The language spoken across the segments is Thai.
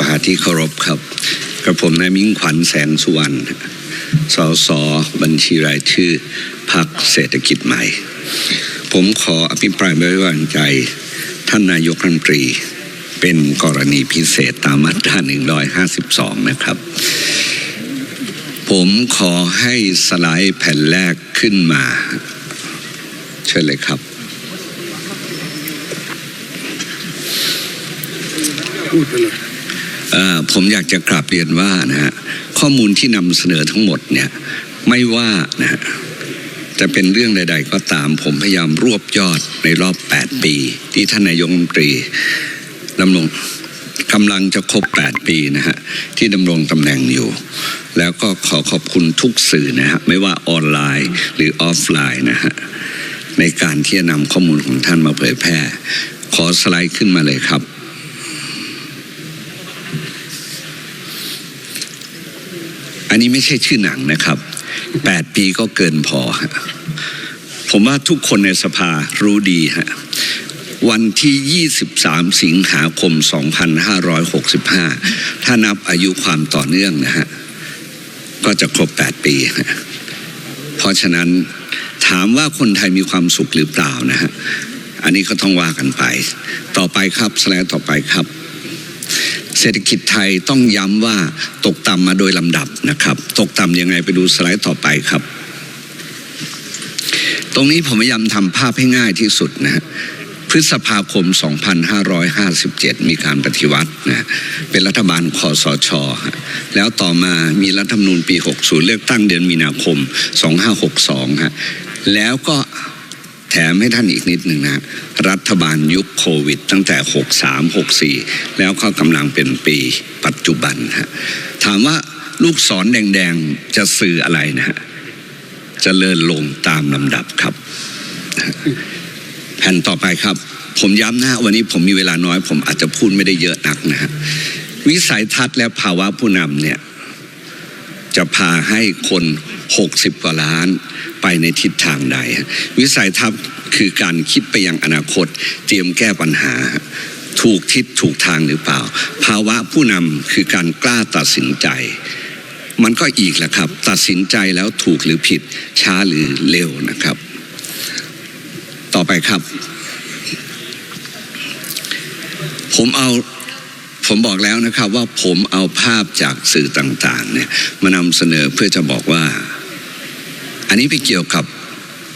ภาที่เคารพครับกระผมนายมิ่งขวัญแสงสุวรรณสสบัญชีรายชื่อพรรคเศรษฐกิจใหม่ ผมขออภิปรายไม่ไว้วางใจ ท่านนายกรัฐมนตรี เป็นกรณีพิเศษตามมาตรา152 นะครับ ผมขอให้สไลด์แผ่นแรกขึ้นมา เชิญเลยครับพูดไปเลย ผมอยากจะกราบเรียนว่านะฮะข้อมูลที่นำเสนอทั้งหมดเนี่ยไม่ว่านะฮะจะเป็นเรื่องใด ๆ ก็ตามผมพยายามรวบยอดในรอบ 8 ปี ที่ท่านนายกรัฐมนตรีดำรงกำลังจะครบ 8 ปีนะฮะที่ดำรงตำแหน่งอยู่ แล้วก็ขอขอบคุณทุกสื่อนะฮะไม่ว่าออนไลน์หรือออฟไลน์นะฮะในการที่จะนำข้อมูลของท่านมาเผยแพร่ ขอสไลด์ขึ้นมาเลยครับ อันนี้ไม่ใช่ชื่อหนังนะครับ8ปีก็เกินพอฮะผมว่าทุกคนในสภารู้ดีฮะวันที่ 23 สิงหาคม 2565 ถ้านับอายุความต่อเนื่องนะฮะ ก็จะครบ 8 ปี เพราะฉะนั้นถามว่าคนไทยมีความสุขหรือเปล่านะฮะ อันนี้ก็ต้องว่ากันไป ต่อไปครับ สไลด์ต่อไปครับ เศรษฐกิจไทยต้องย้ำว่าตกต่ำมาโดยลำดับนะครับ ตกต่ำยังไงไปดูสไลด์ต่อไปครับ ตรงนี้ผมพยายามทำภาพให้ง่ายที่สุดนะฮะพฤษภาคม 2557 มีการปฏิวัตินะเป็นรัฐบาลคอสช แล้วต่อมามีรัฐธรรมนูญปี 60 เลือกตั้งเดือนมีนาคม 2562ฮะแล้วก็ แถมให้ท่านอีกนิดหนึ่งนะ รัฐบาลยุคโควิด ตั้งแต่ 63 64 แล้วก็กำลังเป็นปีปัจจุบันฮะถามว่าลูกศรแดงๆ จะสื่ออะไรนะฮะจะเลินลงตามลำดับครับ แผ่นต่อไปครับ ผมย้ำนะวันนี้ผมมีเวลาน้อย ผมอาจจะพูดไม่ได้เยอะนักนะฮะวิสัยทัศน์และภาวะผู้นำเนี่ย จะพาให้คน 60 กว่าล้านไปในทิศทางใด วิสัยทัศน์คือการคิดไปยังอนาคต เตรียมแก้ปัญหา ถูกทิศถูกทางหรือเปล่า ภาวะผู้นำคือการกล้าตัดสินใจ มันก็อีกแหละครับ ตัดสินใจแล้วถูกหรือผิดช้าหรือเร็วนะครับ ต่อไปครับ ผมเอาผมบอกแล้วนะครับว่าผมเอาภาพจากสื่อต่างๆเนี่ยมานำเสนอเพื่อจะบอกว่า อันนี้ไปเกี่ยวกับ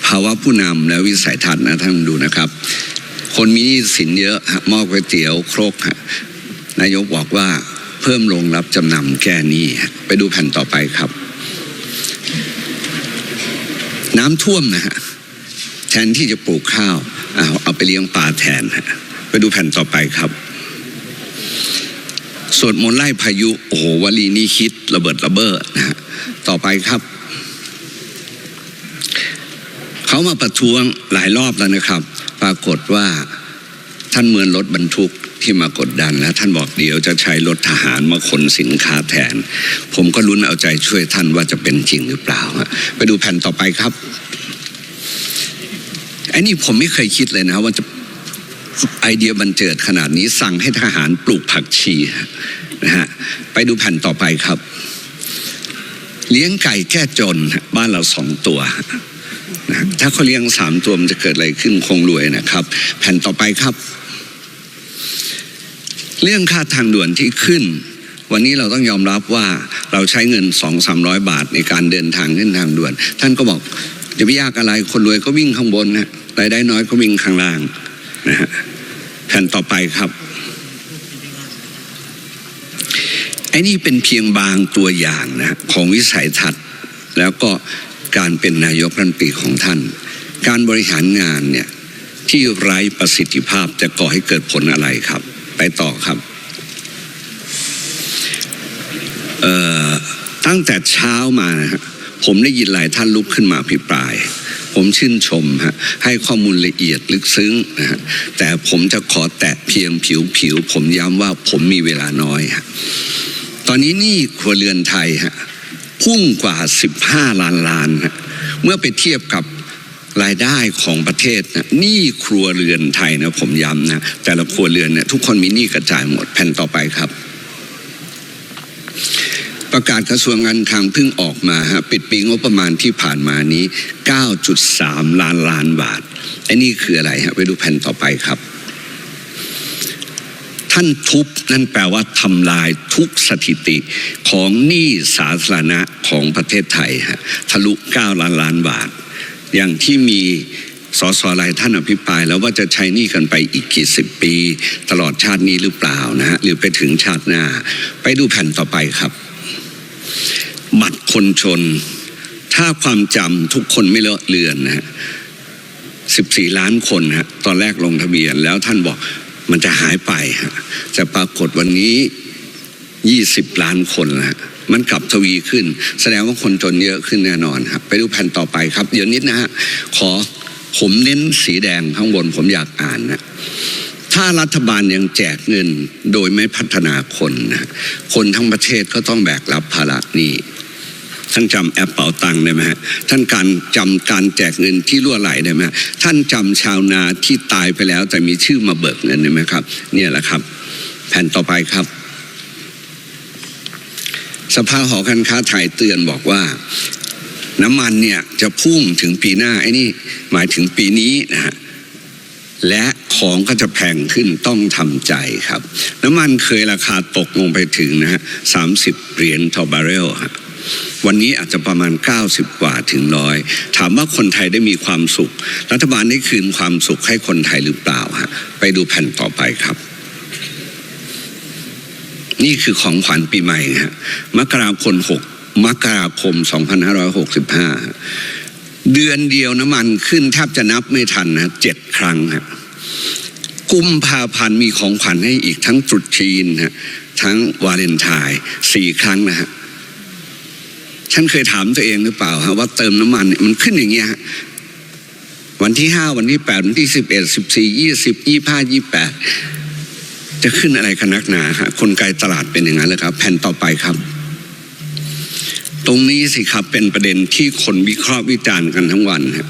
ภาวะผู้นำและวิสัยทัศน์นะท่านดูนะครับ คนมีหนี้สินเยอะฮะหม้อก๋วยเตี๋ยวครกฮะนายกบอกว่าเพิ่มลงรับจำนำแก้หนี้ไปดูแผ่นต่อไปครับ น้ำท่วมนะฮะแทนที่จะปลูกข้าวเอาเอาไปเลี้ยงปลาแทนฮะไปดูแผ่นต่อไปครับสวดมนต์ไล่พายุ โอ้โหวลีนี้ฮิตระเบิดระเบ้อนะฮะต่อไปครับ เขามาประท้วงหลายรอบแล้วนะครับ ปรากฏว่าท่านเมือนรถบรรทุกที่มากดดันแล้วท่านบอกเดี๋ยวจะใช้รถทหารมาขนสินค้าแทน ผมก็ลุ้นเอาใจช่วยท่านว่าจะเป็นจริงหรือเปล่า ไปดูแผ่นต่อไปครับไอ้นี่ผมไม่เคยคิดเลยนะว่าจะไอเดียบันเจิดขนาดนี้สั่งให้ทหารปลูกผักชีนะฮะไปดูแผ่นต่อไปครับ เลี้ยงไก่แก้จนบ้านเราสองตัว นะถ้าเขาเลี้ยงสามตัวมันจะเกิดอะไรขึ้นคงรวยนะครับ แผ่นต่อไปครับ เรื่องค่าทางด่วนที่ขึ้น วันนี้เราต้องยอมรับว่าเราใช้เงินสองสามร้อยบาทในการเดินทางขึ้นทางด่วน ท่านก็บอกจะไม่ยากอะไรคนรวยก็วิ่งข้างบนนะรายได้น้อยก็วิ่งข้างล่างนะฮะแผ่นต่อไปครับไอ้นี่เป็นเพียงบางตัวอย่างนะของวิสัยทัศน์แล้วก็ การเป็นนายกรัฐมนตรีของท่าน การบริหารงานเนี่ยที่ไร้ประสิทธิภาพจะก่อให้เกิดผลอะไรครับ ไปต่อครับตั้งแต่เช้ามานะฮะผมได้ยินหลายท่านลุกขึ้นมาพิปราย ผมชื่นชมฮะให้ข้อมูลละเอียดลึกซึ้งนะฮะแต่ผมจะขอแตะเพียงผิวผิวๆผมย้ำว่าผมมีเวลาน้อยฮะตอนนี้นี่ครัวเรือนไทยฮะ พุ่งกว่า 15 ล้านล้านฮะเมื่อไปเทียบกับรายได้ของประเทศนะหนี้ครัวเรือนไทยนะผมย้ำนะแต่ละครัวเรือนเนี่ยทุกคนมีหนี้กระจายหมดแผ่นต่อไปครับ ประกาศกระทรวงการคลังเพิ่งออกมาฮะปิดปีงบประมาณที่ผ่านมานี้ 9.3 ล้านล้านบาทไอ้นี่คืออะไรฮะไปดูแผ่นต่อไปครับ ท่านทุบนั่นแปลว่าทำลายทุกสถิติของหนี้สาธารณะของประเทศไทยฮะทะลุ 9 ล้านล้านบาท อย่างที่มีสสหลายท่านอภิปรายแล้วว่าจะใช้หนี้กันไปอีกกี่สิบปี ตลอดชาตินี้หรือเปล่านะฮะหรือไปถึงชาติหน้า ไปดูแผ่นต่อไปครับ บัตรคนชน ถ้าความจำทุกคนไม่เลอะเลือนนะฮะ14ล้านคนฮะตอนแรกลงทะเบียนแล้วท่านบอก มันจะหายไปฮะแต่ปรากฏวันนี้20ล้านคนแล้วฮะมันกลับทวีขึ้น แสดงว่าคนจนเยอะขึ้นแน่นอนครับ ไปดูแผ่นต่อไปครับ เดี๋ยวนิดนะฮะขอผมเน้นสีแดงข้างบนผมอยากอ่านนะถ้ารัฐบาลยังแจกเงินโดยไม่พัฒนาคนนะคนทั้งประเทศก็ต้องแบกรับภาระนี้ ท่านจำแอปเป๋าตังได้ไหมฮะท่านการจำการแจกเงินที่รั่วไหลได้ไหมฮะท่านจำชาวนาที่ตายไปแล้วแต่มีชื่อมาเบิกเงินได้ไหมครับ เนี่ยแหละครับ แผ่นต่อไปครับ สภาหอการค้าไทยเตือนบอกว่าน้ำมันเนี่ยจะพุ่งถึงปีหน้าไอ้นี่หมายถึงปีนี้นะฮะและของก็จะแพงขึ้นต้องทำใจครับ น้ำมันเคยราคาตกลงไปถึงนะฮะสามสิบเหรียญต่อบาร์เรลฮะ วันนี้อาจจะประมาณ 90 กว่าถึงร้อยถามว่าคนไทยได้มีความสุข รัฐบาลได้คืนความสุขให้คนไทยหรือเปล่าฮะไปดูแผ่นต่อไปครับ นี่คือของขวัญปีใหม่ฮะมกราคมหกมกราคม 2565 เดือนเดียวน้ำมันขึ้นแทบจะนับไม่ทันนะเจ็ดครั้งฮะกุมภาพันธ์มีของขวัญให้อีกทั้งตรุษจีนฮะทั้งวาเลนไทน์สี่ครั้งนะฮะ ฉันเคยถามตัวเองหรือเปล่าฮะว่าเติมน้ำมันเนี่ยมันขึ้นอย่างเงี้ยฮะวันที่ห้าวันที่แปดวันที่สิบเอ็ดสิบสี่ยี่สิบยี่ห้ายี่แปดจะขึ้นอะไรกันนักหนาฮะคนไกลตลาดเป็นอย่างนั้นเลยครับ แผ่นต่อไปครับ ตรงนี้สิครับเป็นประเด็นที่คนวิเคราะห์วิจารณ์กันทั้งวันครับ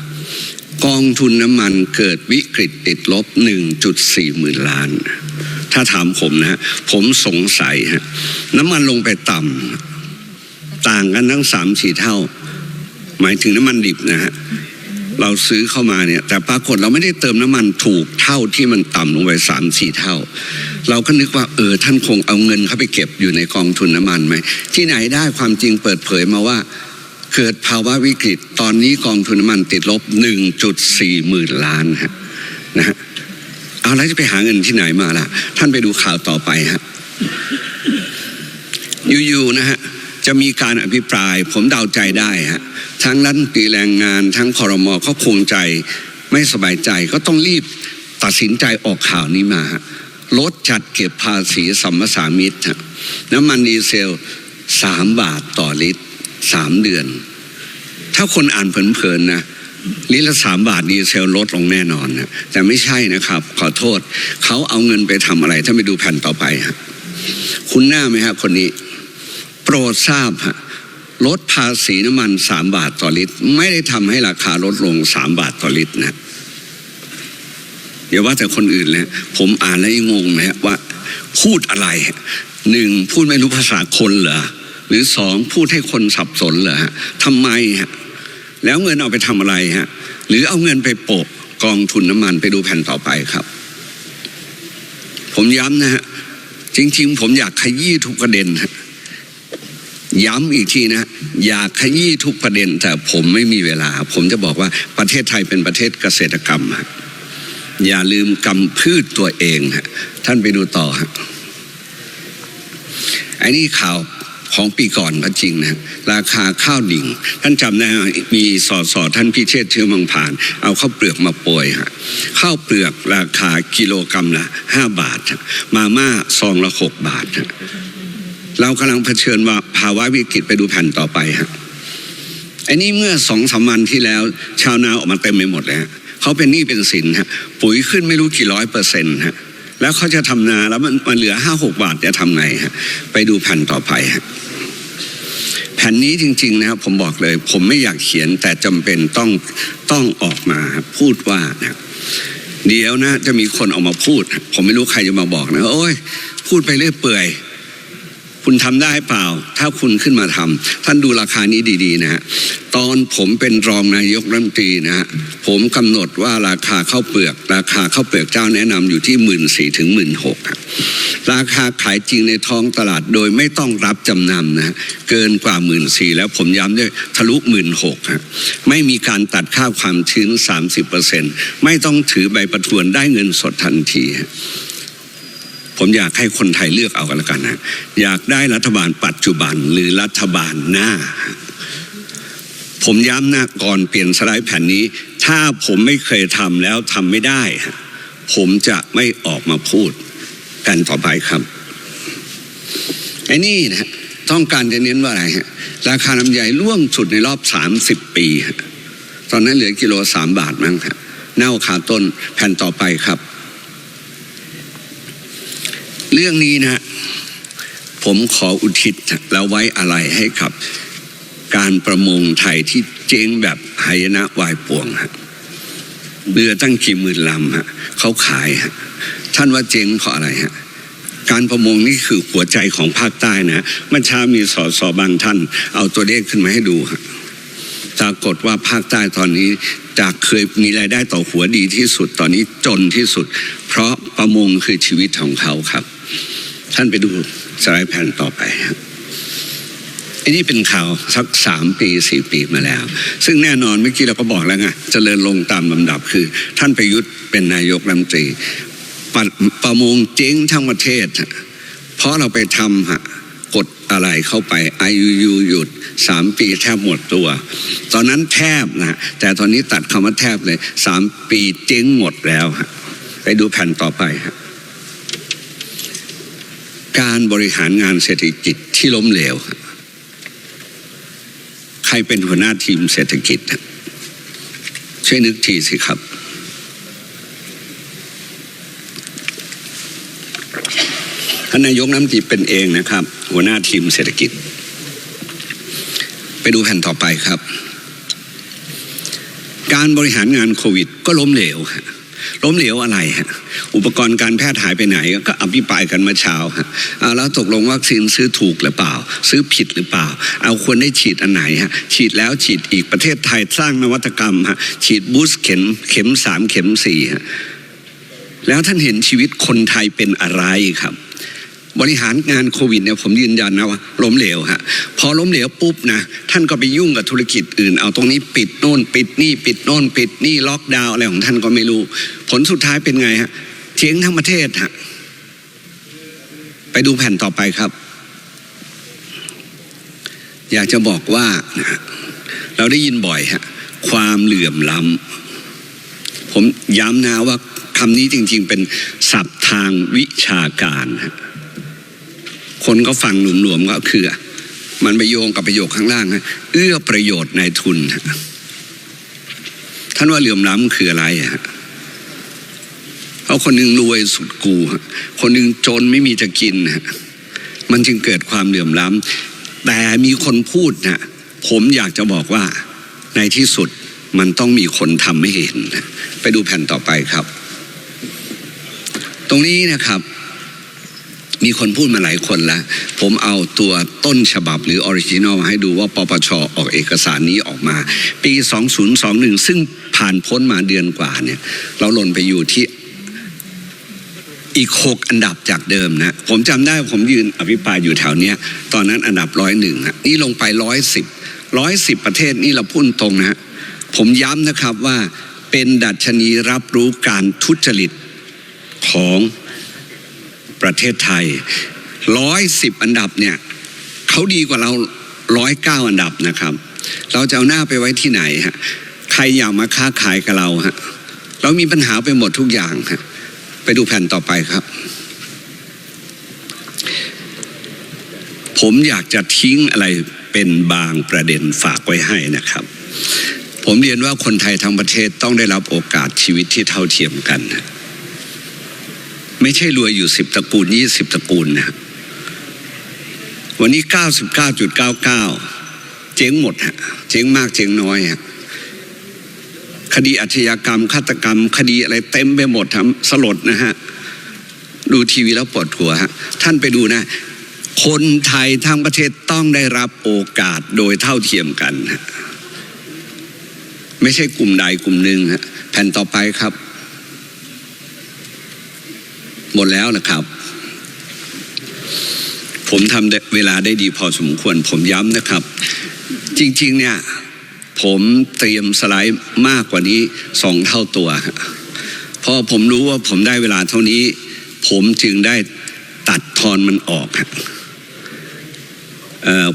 กองทุนน้ำมันเกิดวิกฤตติดลบ 1.4 หมื่นล้าน ถ้าถามผมนะฮะผมสงสัยฮะน้ำมันลงไปต่ำ ต่างกันทั้งสามสี่เท่า หมายถึงน้ำมันดิบนะฮะเราซื้อเข้ามาเนี่ย แต่ปรากฏเราไม่ได้เติมน้ำมันถูกเท่าที่มันต่ำลงไปสามสี่เท่า เราก็นึกว่าเออท่านคงเอาเงินเข้าไปเก็บอยู่ในกองทุนน้ำมันไหมที่ไหนได้ความจริงเปิดเผยมาว่าเกิดภาวะวิกฤตตอนนี้กองทุนน้ำมันติดลบ 1.4 หมื่นล้านฮะนะฮะเอาแล้วจะไปหาเงินที่ไหนมาล่ะ ท่านไปดูข่าวต่อไปฮะอยู่ๆนะฮะ จะมีการอภิปราย ผมเดาใจได้ฮะทั้งรัฐมนตรีแรงงาน ทั้งคอรมอเขาคงใจไม่สบายใจก็ต้องรีบตัดสินใจออกข่าวนี้มาฮะลดจัดเก็บภาษีสัมปสามิตฮะน้ำมันดีเซลสามบาทต่อลิตรสามเดือน ถ้าคนอ่านเพลินๆนะลิตรละสามบาทดีเซลลดลงแน่นอนนะแต่ไม่ใช่นะครับ ขอโทษ เขาเอาเงินไปทำอะไร ถ้าไปดูแผ่นต่อไปฮะคุณหน้าไหมครับคนนี้ โปรดทราบฮะลดภาษีน้ำมันสามบาทต่อลิตร ไม่ได้ทำให้ราคาลดลงสามบาทต่อลิตรนะเดี๋ยวว่าแต่คนอื่นเลยผมอ่านแล้วยังงงนะฮะว่า พูดอะไรหนึ่งพูดไม่รู้ภาษาคนเหรอหรือสองพูดให้คนสับสนเหรอฮะทำไมฮะแล้วเงินเอาไปทำอะไรฮะหรือเอาเงินไปโปะกองทุนน้ำมันไปดูแผ่นต่อไปครับ ผมย้ำนะฮะจริง ๆ ผมอยากขยี้ทุกประเด็นฮะ ย้ำอีกทีนะอยากขยี้ทุกประเด็น แต่ผมไม่มีเวลา ผมจะบอกว่าประเทศไทยเป็นประเทศเกษตรกรรมฮะอย่าลืมกำพืชตัวเองฮะท่านไปดูต่อฮะไอ้นี่ข่าวของปีก่อนก็จริงนะราคาข้าวดิ่ง ท่านจำได้มีสอสอท่านพิเชษเชื้อมังผ่าน เอาข้าวเปลือกมาโปรยฮะข้าวเปลือกราคากิโลกรรัมละห้าบาท มาม่าซองละหกบาท เรากำลังเผชิญว่าภาวะวิกฤตไปดูแผ่นต่อไปฮะไอ้นี่เมื่อสองสามวันที่แล้ว ชาวนาออกมาเต็มไปหมดเลยฮะเขาเป็นหนี้เป็นสินฮะปุ๋ยขึ้นไม่รู้กี่ร้อยเปอร์เซ็นต์ฮะแล้วเขาจะทำนาแล้วมันมันเหลือห้าหกบาทจะทำไงฮะไปดูแผ่นต่อไปฮะแผ่นนี้จริงๆนะครับผมบอกเลย ผมไม่อยากเขียนแต่จำเป็นต้องต้องออกมาพูดว่านะเดี๋ยวนะจะมีคนออกมาพูด ผมไม่รู้ใครจะมาบอกนะโอ้ยพูดไปเรื่อยเปื่อย คุณทำได้เปล่า ถ้าคุณขึ้นมาทำท่านดูราคานี้ดีๆนะฮะตอนผมเป็นรองนายกรัฐมนตรีนะฮะผมกำหนดว่าราคาข้าวเปลือก ราคาข้าวเปลือกเจ้าแนะนำอยู่ที่หมื่นสี่ถึงหมื่นหกราคาขายจริงในท้องตลาดโดยไม่ต้องรับจำนำนะเกินกว่าหมื่นสี่แล้วผมย้ำด้วยทะลุหมื่นหกฮะไม่มีการตัดค่าความชื้น 30%ไม่ต้องถือใบประทวนได้เงินสดทันทีฮะ ผมอยากให้คนไทยเลือกเอากันล้วกันนะอยากได้รัฐบาลปัจจุบันหรือรัฐบาลหน้า ผมย้ำนะก่อนเปลี่ยนสไลด์แผ่นนี้ ถ้าผมไม่เคยทำแล้วทำไม่ได้ ผมจะไม่ออกมาพูดกันต่อไปครับไอ้นี่นะต้องการจะเน้นว่าอะไรฮะราคาลำไยร่วงสุดในรอบ30ปี ตอนนั้นเหลือกิโลสามบาทมั้งครับเน่าขาต้นแผ่นต่อไปครับ เรื่องนี้นะผมขออุทิศแล้วไว้อะไรให้กับ การประมงไทยที่เจ๊งแบบหายนะวายป่วงฮะเรือตั้งกี่หมื่นลำฮะเขาขายฮะท่านว่าเจ๊งเพราะอะไรฮะการประมงนี่คือหัวใจของภาคใต้นะเมื่อเช้ามีสอสอบางท่าน เอาตัวเลขขึ้นมาให้ดูฮะปรากฏว่าภาคใต้ตอนนี้จากเคยมีรายได้ต่อหัวดีที่สุดตอนนี้จนที่สุด เพราะประมงคือชีวิตของเขาครับ ท่านไปดูสไลด์แผ่นต่อไปครับอันนี้เป็นข่าวสักสามปีสี่ปีมาแล้ว ซึ่งแน่นอนเมื่อกี้เราก็บอกแล้วไงเจริญลงตามลำดับคือ ท่านประยุทธ์เป็นนายกรัฐมนตรีปประมงเจ๊งทั้งประเทศ เพราะเราไปทำฮะกดอะไรเข้าไป IUU หยุดสามปีแทบหมดตัว ตอนนั้นแทบนะแต่ตอนนี้ตัดคำว่าแทบเลยสามปีเจ๊งหมดแล้วฮะไปดูแผ่นต่อไปฮะ การบริหารงานเศรษฐกิจที่ล้มเหลว ใครเป็นหัวหน้าทีมเศรษฐกิจ ช่วยนึกทีสิครับ ท่านนายกน้ำตีเป็นเองนะครับ หัวหน้าทีมเศรษฐกิจ ไปดูแผ่นต่อไปครับ การบริหารงานโควิด ก็ล้มเหลวฮะ ล้มเหลวอะไรฮะอุปกรณ์การแพทย์หายไปไหน ก็อภิปรายกันมาเช้าฮะเอาแล้วตกลงวัคซีนซื้อถูกหรือเปล่า ซื้อผิดหรือเปล่า เอาควรได้ฉีดอันไหนฮะฉีดแล้วฉีดอีกประเทศไทยสร้างนวัตกรรมฮะฉีดบูสเข็มเข็มสามเข็มสี่ฮะแล้วท่านเห็นชีวิตคนไทยเป็นอะไรครับ บริหารงานโควิดเนี่ยผมยืนยันนะว่าล้มเหลวฮะพอล้มเหลวปุ๊บนะท่านก็ไปยุ่งกับธุรกิจอื่น เอาตรงนี้ปิดโน่น ปิดนี่ ปิดโน่น ปิดนี่ล็อกดาวน์อะไรของท่านก็ไม่รู้ ผลสุดท้ายเป็นไงฮะเจ๊งทั้งประเทศฮะไปดูแผ่นต่อไปครับ อยากจะบอกว่านะเราได้ยินบ่อยฮะความเหลื่อมล้ำผมย้ำนะว่าคำนี้จริง ๆ เป็นศัพท์ทางวิชาการฮะ คนก็ฟังหลวมๆก็คือ มันไปโยงกับประโยคข้างล่างฮะเอื้อประโยชน์นายทุนท่านว่าเหลื่อมล้ำคืออะไรฮะเพราะคนหนึ่งรวยสุดกูคนหนึ่งจนไม่มีจะกินฮะมันจึงเกิดความเหลื่อมล้ำแต่มีคนพูดนะผมอยากจะบอกว่าในที่สุดมันต้องมีคนทำให้เห็น ไปดูแผ่นต่อไปครับ ตรงนี้นะครับ มีคนพูดมาหลายคนแล้ว ผมเอาตัวต้นฉบับหรือออริจินอลมาให้ดูว่าปปชออกเอกสารนี้ออกมา ปี 2021 ซึ่งผ่านพ้นมาเดือนกว่าเนี่ย เราหล่นไปอยู่ที่อีกหกอันดับจากเดิมนะ ผมจำได้ผมยืนอภิปรายอยู่แถวเนี้ย ตอนนั้นอันดับร้อยหนึ่งนี่ลงไปร้อยสิบร้อยสิบประเทศนี่เราพูดตรงนะฮะผมย้ำนะครับว่าเป็นดัชนีรับรู้การทุจริตของ ประเทศไทยร้อยสิบอันดับเนี่ยเขาดีกว่าเราร้อยเก้าอันดับนะครับ เราจะเอาหน้าไปไว้ที่ไหนฮะใครอยากมาค้าขายกับเราฮะเรามีปัญหาไปหมดทุกอย่างฮะไปดูแผ่นต่อไปครับ ผมอยากจะทิ้งอะไรเป็นบางประเด็นฝากไว้ให้นะครับ ผมเรียนว่าคนไทยทั้งประเทศต้องได้รับโอกาสชีวิตที่เท่าเทียมกันนะ ไม่ใช่รวยอยู่สิบตระกูลยี่สิบตระกูลนะวันนี้เก้าสิบเก้าจุดเก้าเก้าเจ๊งหมดฮะเจ๊งมากเจ๊งน้อยฮะคดีอาชญากรรมฆาตกรรม คดีอะไรเต็มไปหมดทำสลดนะฮะดูทีวีแล้วปวดหัวฮะท่านไปดูนะ คนไทยทั้งประเทศต้องได้รับโอกาสโดยเท่าเทียมกัน ไม่ใช่กลุ่มใดกลุ่มหนึ่งฮะแผ่นต่อไปครับ หมดแล้วนะครับ ผมทำเวลาได้ดีพอสมควร ผมย้ำนะครับ จริง ๆ เนี่ย ผมเตรียมสไลด์มากกว่านี้สองเท่าตัวเพราะผมรู้ว่าผมได้เวลาเท่านี้ ผมจึงได้ตัดทอนมันออก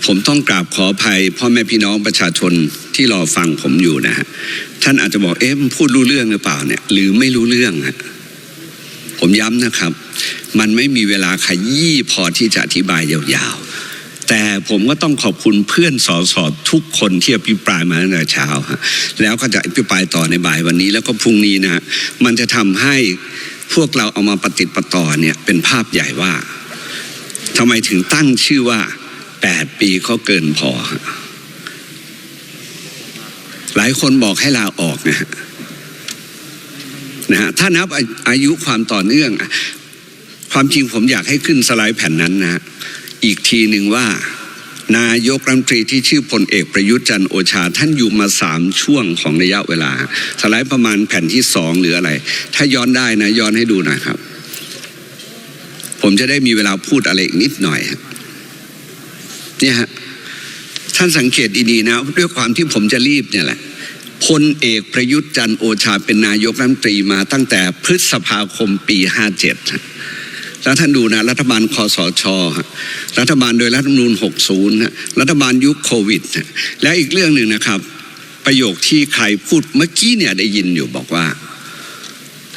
ผมต้องกราบขออภัยพ่อแม่พี่น้องประชาชนที่รอฟังผมอยู่นะฮะท่านอาจจะบอกเอ๊ะพูดรู้เรื่องหรือเปล่าเนี่ย หรือไม่รู้เรื่องฮะ ผมย้ำนะครับ มันไม่มีเวลาขยี้พอที่จะอธิบายยาวๆ แต่ผมก็ต้องขอบคุณเพื่อนสอสอทุกคนที่อภิปรายมาตั้งแต่เช้าฮะแล้วก็จะอภิปรายต่อในบ่ายวันนี้แล้วก็พรุ่งนี้นะฮะมันจะทำให้พวกเราเอามาปฏิปต่อเนี่ยเป็นภาพใหญ่ว่าทำไมถึงตั้งชื่อว่า 8 ปีเขาเกินพอ หลายคนบอกให้ลาออกนะฮะ นะฮะถ้านับอายุความต่อเนื่อง ความจริงผมอยากให้ขึ้นสไลด์แผ่นนั้นนะฮะอีกทีหนึ่งว่านายกรัฐมนตรีที่ชื่อพลเอกประยุทธ์จันโอชา ท่านอยู่มาสามช่วงของระยะเวลา สไลด์ประมาณแผ่นที่สองหรืออะไร ถ้าย้อนได้นะ ย้อนให้ดูหน่อยครับ ผมจะได้มีเวลาพูดอะไรอีกนิดหน่อยเนี่ยฮะท่านสังเกตดีๆนะ ด้วยความที่ผมจะรีบเนี่ยแหละ พลเอกประยุทธ์จันโอชาเป็นนายกรัฐมนตรีมาตั้งแต่พฤษภาคมปีห้าเจ็ดแล้วท่านดูนะ รัฐบาลคอสช รัฐบาลโดยรัฐธรรมนูญ 60 รัฐบาลยุคโควิด และอีกเรื่องหนึ่งนะครับ ประโยคที่ใครพูดเมื่อกี้เนี่ยได้ยินอยู่บอกว่า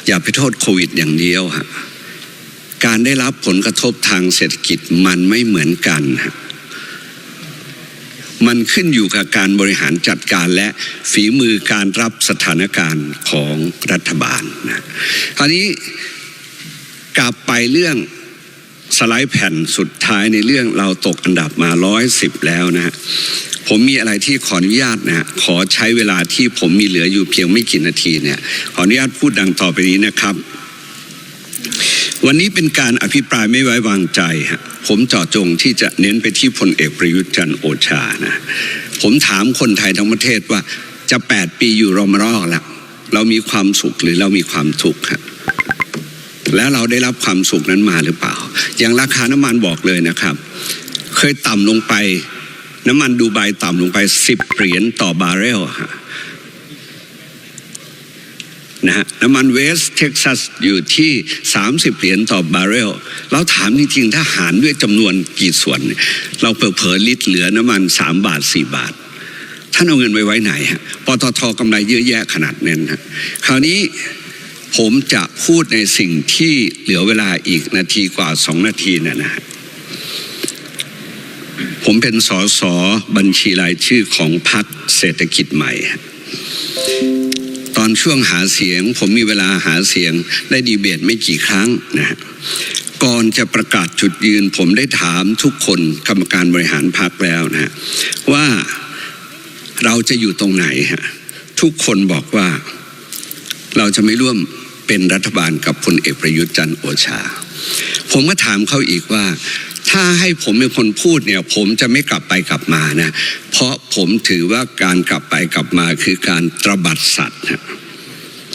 อย่าไปโทษโควิดอย่างเดียวฮะการได้รับผลกระทบทางเศรษฐกิจมันไม่เหมือนกันฮะ มันขึ้นอยู่กับการบริหารจัดการและฝีมือการรับสถานการณ์ของรัฐบาลนะคราวนี้กลับไปเรื่องสไลด์แผ่นสุดท้ายในเรื่องเราตกอันดับมาร้อยสิบแล้วนะฮะผมมีอะไรที่ขออนุญาตนะฮะขอใช้เวลาที่ผมมีเหลืออยู่เพียงไม่กี่นาทีเนี่ยขออนุญาตพูดดังต่อไปนี้นะครับ วันนี้เป็นการอภิปรายไม่ไว้วางใจฮะผมเจาะจงที่จะเน้นไปที่พลเอกประยุทธ์จันโอชานะผมถามคนไทยทั้งประเทศว่าจะแปดปีอยู่รอมรอแล้วเรามีความสุขหรือเรามีความทุกข์ฮะแล้วเราได้รับความสุขนั้นมาหรือเปล่า อย่างราคาน้ำมันบอกเลยนะครับ เคยต่ำลงไป น้ำมันดูไบต่ำลงไปสิบเหรียญต่อบาร์เรลฮะ นะฮะน้ำมันเวสเท็กซัสอยู่ที่ 30 เหรียญต่อบาร์เรลเราถามจริงๆถ้าหารด้วยจำนวนกี่ส่วน เราเผลอๆลิตรเหลือน้ำมัน 3 บาท 4 บาท ท่านเอาเงินไว้ไว้ไหนฮะปตทกำไรเยอะแยะขนาดนั้นฮะคราวนี้ผมจะพูดในสิ่งที่เหลือเวลาอีกนาทีกว่าสองนาทีนะนะผมเป็นสสบัญชีรายชื่อของพรรคเศรษฐกิจใหม่ ตอนช่วงหาเสียง ผมมีเวลาหาเสียงได้ดีเบตไม่กี่ครั้งนะก่อนจะประกาศจุดยืน ผมได้ถามทุกคนกรรมการบริหารพรรคแล้วนะฮะว่าเราจะอยู่ตรงไหนฮะทุกคนบอกว่า เราจะไม่ร่วมเป็นรัฐบาลกับพลเอกประยุทธ์จันทร์โอชา ผมก็ถามเขาอีกว่า ถ้าให้ผมเป็นคนพูดเนี่ย ผมจะไม่กลับไปกลับมานะ เพราะผมถือว่าการกลับไปกลับมาคือการตระบัดสัตว์นะ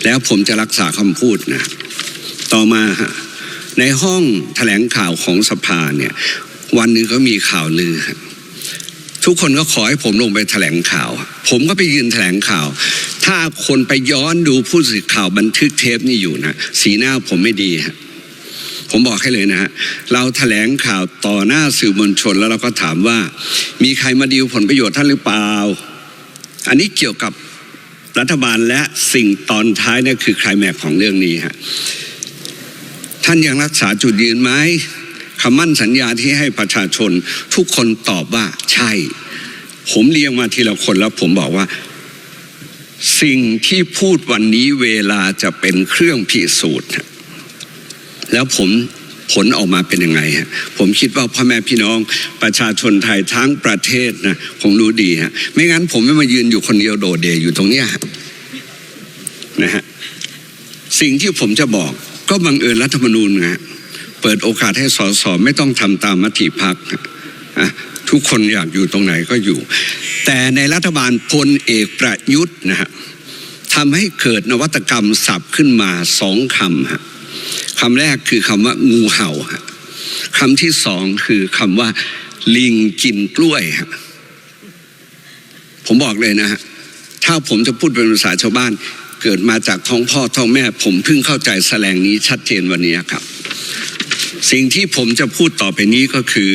แล้วผมจะรักษาคำพูดนะ ต่อมาในห้องแถลงข่าวของสภาเนี่ย วันหนึ่งก็มีข่าวลือ ทุกคนก็ขอให้ผมลงไปแถลงข่าว ผมก็ไปยืนแถลงข่าว ถ้าคนไปย้อนดูผู้สื่อข่าวบันทึกเทปนี่อยู่นะ สีหน้าผมไม่ดีฮะ ผมบอกให้เลยนะฮะเราแถลงข่าวต่อหน้าสื่อมวลชนแล้วเราก็ถามว่า มีใครมาดีลผลประโยชน์ท่านหรือเปล่า อันนี้เกี่ยวกับรัฐบาลและสิ่งตอนท้ายนี่คือใครแม็กของเรื่องนี้ฮะท่านยังรักษาจุดยืนไหมคำมั่นสัญญาที่ให้ประชาชนทุกคนตอบว่าใช่ ผมเรียงมาทีละคนแล้วผมบอกว่า สิ่งที่พูดวันนี้เวลาจะเป็นเครื่องพิสูจน์ แล้วผมผลออกมาเป็นยังไงฮะผมคิดว่าพ่อแม่พี่น้องประชาชนไทยทั้งประเทศนะคงรู้ดีฮะไม่งั้นผมไม่มายืนอยู่คนเดียวโดดเดยอยู่ตรงเนี้ยนะฮะสิ่งที่ผมจะบอกก็บังเอิญรัฐธรรมนูญนะเปิดโอกาสให้สสไม่ต้องทำตามมติพักนะทุกคนอยากอยู่ตรงไหนก็อยู่ แต่ในรัฐบาลพลเอกประยุทธ์นะฮะทำให้เกิดนวัตกรรมศัพท์ขึ้นมาสองคำฮะ คำแรกคือคำว่างูเห่าคำที่สองคือคำว่า ลิงกินกล้วยผมบอกเลยนะฮะถ้าผมจะพูดเป็นภาษาชาวบ้าน เกิดมาจากท้องพ่อท้องแม่ ผมเพิ่งเข้าใจแสลงนี้ชัดเจนวันนี้ครับ สิ่งที่ผมจะพูดต่อไปนี้ก็คือ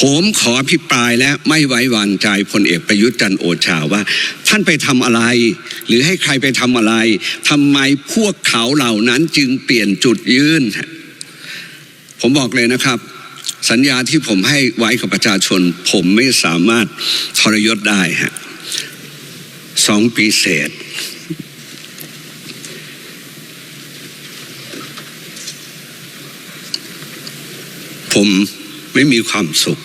ผมขอพิปรายและไม่ไว้วางใจพลเอกประยุทธ์จันโอชาว่า ท่านไปทำอะไร หรือให้ใครไปทำอะไรทำไมพวกเขาเหล่านั้นจึงเปลี่ยนจุดยืน ผมบอกเลยนะครับ สัญญาที่ผมให้ไว้กับประชาชน ผมไม่สามารถทรยศได้ฮะสองปีเศษผม ไม่มีความสุข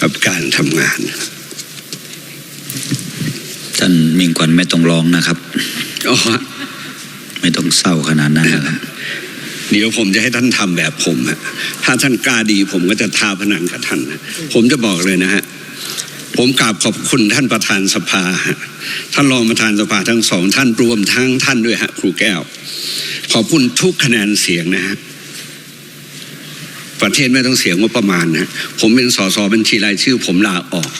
กับการทำงาน ท่านมิ่งขวัญไม่ต้องร้องนะครับอ๋อไม่ต้องเศร้าขนาดนั้นนะครับเดี๋ยวผมจะให้ท่านทำแบบผมฮะถ้าท่านกล้าดีผมก็จะทาพนันกับท่านนะผมจะบอกเลยนะฮะผมกราบขอบคุณท่านประธานสภาฮะท่านรองประธานสภาทั้งสองท่านรวมทั้งท่านด้วยฮะครูแก้ว ขอบคุณทุกคะแนนเสียงนะฮะ ประเทศไม่ต้องเสียงว่าประมาณนะผมเป็นสสบัญชีรายชื่อ ผมลาออก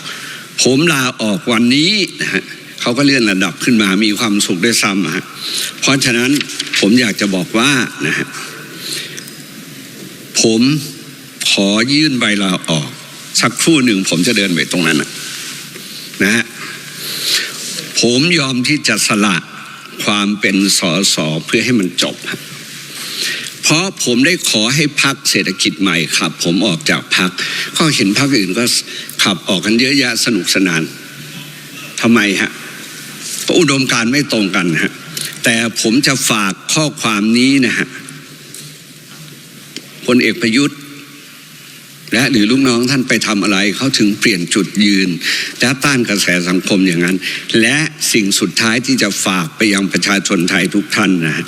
ผมลาออกวันนี้นะฮะเขาก็เลื่อนระดับขึ้นมามีความสุขด้วยซ้ำฮะเพราะฉะนั้นผมอยากจะบอกว่านะฮะผมขอยื่นใบลาออก สักครู่หนึ่งผมจะเดินไปตรงนั้นนะฮะผมยอมที่จะสละความเป็นสอสอเพื่อให้มันจบฮะ เพราะผมได้ขอให้พักเศรษฐกิจใหม่ขับ ผมออกจากพักก็เห็นพักอื่นก็ขับออกกันเยอะแยะสนุกสนานทำไมฮะเพราะอุดมการไม่ตรงกันฮะแต่ผมจะฝากข้อความนี้นะฮะพลเอกประยุทธ์ และหรือลูกน้องท่านไปทำอะไรเขาถึงเปลี่ยนจุดยืน และต้านกระแสสังคมอย่างนั้น และสิ่งสุดท้ายที่จะฝากไปยังประชาชนไทยทุกท่านนะฮะ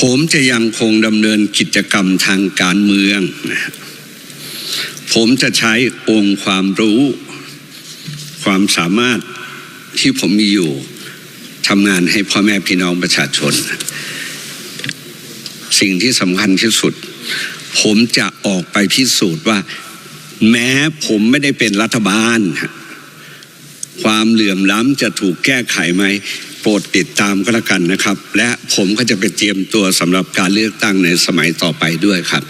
ผมจะยังคงดำเนินกิจกรรมทางการเมือง ผมจะใช้องค์ความรู้ ความสามารถที่ผมมีอยู่ทำงานให้พ่อแม่พี่น้องประชาชน สิ่งที่สำคัญที่สุด ผมจะออกไปพิสูจน์ว่า แม้ผมไม่ได้เป็นรัฐบาล ความเหลื่อมล้ำจะถูกแก้ไขไหม ปรดติดตามก็แล้วกันนะครับ และผมก็จะไปเตรียมตัวสำหรับการเลือกตั้งในสมัยต่อไปด้วยครับ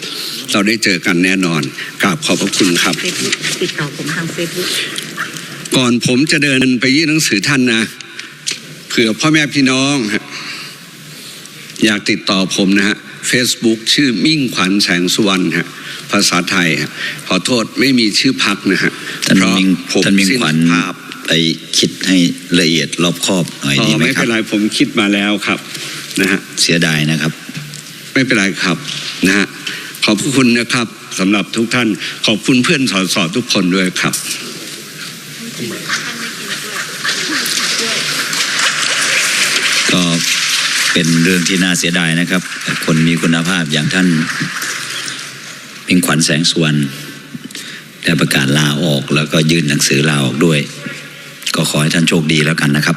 เราได้เจอกันแน่นอนกราบขอบพระคุณครับเฟซบุ๊กติดต่อผมทางเฟซบุ๊กก่อนผมจะเดินไปยื่นหนังสือท่านนะเผื่อพ่อแม่พี่น้องฮะอยากติดต่อผมนะฮะ Facebook ชื่อมิ่งขวัญแสงสุวรรณฮะภาษาไทยฮะขอโทษไม่มีชื่อพักนะฮะท่านเพราะมิ่งผมท่านมิ่งสิ้นขวัญภาพ ไปคิดให้ละเอียดรอบคอบหน่อยอ๋ดีอไหมไม่ครัเป็บนไรผมคิดมาแล้วครับนะฮะเสียดายนะครับ ไม่เป็นไรครับนะฮะขอบคุณนะครับสำหรับทุกท่าน ขอบคุณเพื่อนสอสอทุกคนด้วยครับก็เป็นเรื่องที่น่าเสียดายนะครับ คนมีคุณภาพอย่างท่านมิ่งขวัญแสงสุวรรณได้ประกาศลาออกแล้วก็ยื่นหนังสือลาออกด้วย ก็ขอให้ท่านโชคดีแล้วกันนะครับ